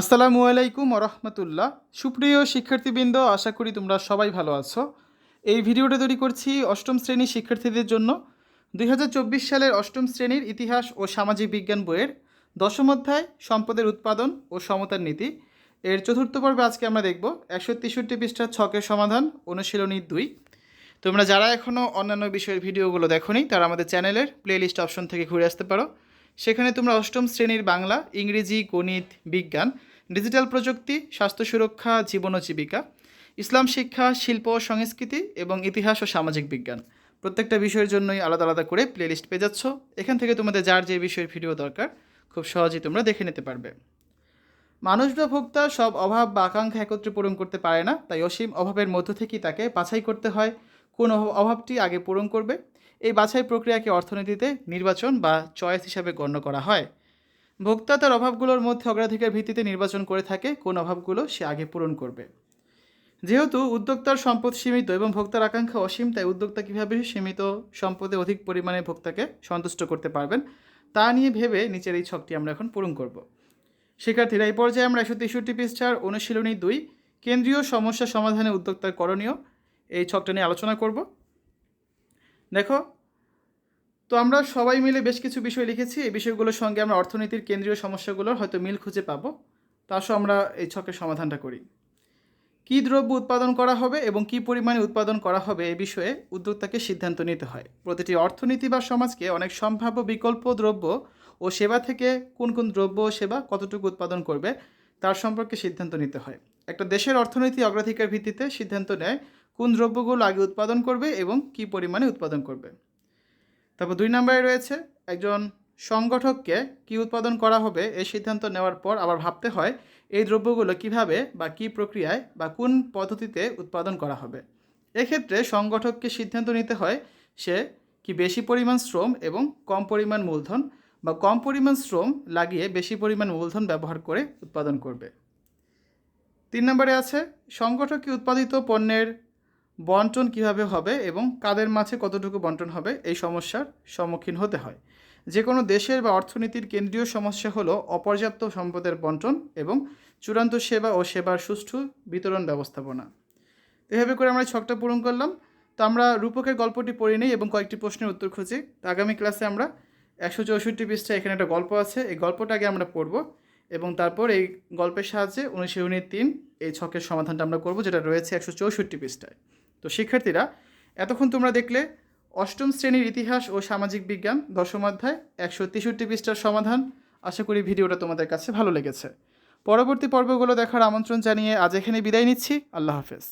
আসসালামু আলাইকুম রহমতুল্লাহ সুপ্রিয় শিক্ষার্থীবৃন্দ, আশা করি তোমরা সবাই ভালো আছো। এই ভিডিওটা তৈরি করছি অষ্টম শ্রেণির শিক্ষার্থীদের জন্য। দুই হাজার চব্বিশ সালের অষ্টম শ্রেণির ইতিহাস ও সামাজিক বিজ্ঞান বইয়ের দশম অধ্যায়, সম্পদের উৎপাদন ও সমতার নীতি। এর চতুর্থ পর্বে আজকে আমরা দেখব একশো তেষট্টি পৃষ্ঠার ছকের সমাধান, অনুশীলনী দুই। তোমরা যারা এখনও অন্যান্য বিষয়ের ভিডিওগুলো দেখোনি, তারা আমাদের চ্যানেলের প্লেলিস্ট অপশন থেকে ঘুরে আসতে পারো। সেখানে তোমরা অষ্টম শ্রেণির বাংলা, ইংরেজি, গণিত, বিজ্ঞান, ডিজিটাল প্রযুক্তি, স্বাস্থ্য সুরক্ষা, জীবন ও জীবিকা, ইসলাম শিক্ষা, শিল্প ও সংস্কৃতি এবং ইতিহাস ও সামাজিক বিজ্ঞান। প্রত্যেকটা বিষয়ের জন্যই আলাদা আলাদা করে প্লেলিস্ট পেয়ে যাচ্ছ। এখান থেকে তোমাদের যার যে বিষয়ের ভিডিও দরকার, খুব সহজেই তোমরা দেখে নিতে পারবে। মানুষ বা ভোক্তা সব অভাব বা আকাঙ্ক্ষা একত্রে পূরণ করতে পারে না, তাই অসীম অভাবের মধ্য থেকেই তাকে বাছাই করতে হয়। কোন অভাবটি আগে পূরণ করবে? এই বাছাই প্রক্রিয়াকে অর্থনীতিতে নির্বাচন বা চয়েস হিসাবে গণ্য করা হয়। ভোক্তা তার অভাবগুলোর মধ্যে অগ্রাধিকার ভিত্তিতে নির্বাচন করে থাকে, কোন অভাবগুলো সে আগে পূরণ করবে। যেহেতু উদ্যোক্তার সম্পদ সীমিত এবং ভোক্তার আকাঙ্ক্ষা অসীম, তাই উদ্যোক্তা কীভাবে সীমিত সম্পদে অধিক পরিমাণে ভোক্তাকে সন্তুষ্ট করতে পারবেন, তা নিয়ে ভেবে নিচের এই ছকটি আমরা এখন পূরণ করব। শিক্ষার্থীরা, এই পর্যায়ে আমরা একশো তেষট্টি পৃষ্ঠার অনুশীলনী দুই, কেন্দ্রীয় সমস্যা সমাধানে উদ্যোক্তার করণীয় এই ছকটা নিয়ে আলোচনা করব। দেখো, তো আমরা সবাই মিলে বেশ কিছু বিষয় লিখেছি। এই বিষয়গুলোর সঙ্গে আমরা অর্থনীতির কেন্দ্রীয় সমস্যাগুলোর হয়তো মিল খুঁজে পাবো। তা আসো আমরা এই ছকের সমাধানটা করি। কী দ্রব্য উৎপাদন করা হবে এবং কী পরিমাণে উৎপাদন করা হবে এ বিষয়ে উদ্যোক্তাকে সিদ্ধান্ত নিতে হয়। প্রতিটি অর্থনীতি বা সমাজকে অনেক সম্ভাব্য বিকল্প দ্রব্য ও সেবা থেকে কোন কোন দ্রব্য ও সেবা কতটুকু উৎপাদন করবে তার সম্পর্কে সিদ্ধান্ত নিতে হয়। একটা দেশের অর্থনীতি অগ্রাধিকার ভিত্তিতে সিদ্ধান্ত নেয় কোন দ্রব্যগুলো আগে উৎপাদন করবে এবং কী পরিমাণে উৎপাদন করবে? তারপর দুই নম্বরে রয়েছে, একজন সংগঠককে কি উৎপাদন করা হবে এই সিদ্ধান্ত নেওয়ার পর আবার ভাবতে হয়, এই দ্রব্যগুলো কীভাবে বা কী প্রক্রিয়ায় বা কোন পদ্ধতিতে উৎপাদন করা হবে? এক্ষেত্রে সংগঠককে সিদ্ধান্ত নিতে হয়, সে কি বেশি পরিমাণ শ্রম এবং কম পরিমাণ মূলধন বা কম পরিমাণ শ্রম লাগিয়ে বেশি পরিমাণ মূলধন ব্যবহার করে উৎপাদন করবে। তিন নম্বরে আছে সংগঠককে উৎপাদিত পণ্যের বন্টন কীভাবে হবে এবং কাদের মাঝে কতটুকু বন্টন হবে, এই সমস্যার সম্মুখীন হতে হয়। যে কোনো দেশের বা অর্থনীতির কেন্দ্রীয় সমস্যা হলো অপর্যাপ্ত সম্পদের বন্টন এবং চূড়ান্ত সেবা ও সেবার সুষ্ঠু বিতরণ ব্যবস্থাপনা। এভাবে করে আমরা ছকটা পূরণ করলাম। তো আমরা রূপকের গল্পটি পড়ে নিই এবং কয়েকটি প্রশ্নের উত্তর খুঁজি। আগামী ক্লাসে আমরা একশো চৌষট্টি পৃষ্ঠায় এখানে একটা গল্প আছে, এই গল্পটা আগে আমরা পড়ব এবং তারপর এই গল্পের সাহায্যে অনুশীলনী তিন এই ছকের সমাধানটা আমরা করব, যেটা রয়েছে একশো চৌষট্টি পৃষ্ঠায়। তো শিক্ষার্থীরা, এতক্ষণ তোমরা দেখলে অষ্টম শ্রেণির ইতিহাস ও সামাজিক বিজ্ঞান, দশম অধ্যায়, একশো তেষট্টি পৃষ্ঠার সমাধান। আশা করি ভিডিওটা তোমাদের কাছে ভালো লেগেছে। পরবর্তী পর্বগুলো দেখার আমন্ত্রণ জানিয়ে আজ এখানে বিদায় নিচ্ছি। আল্লাহ হাফেজ।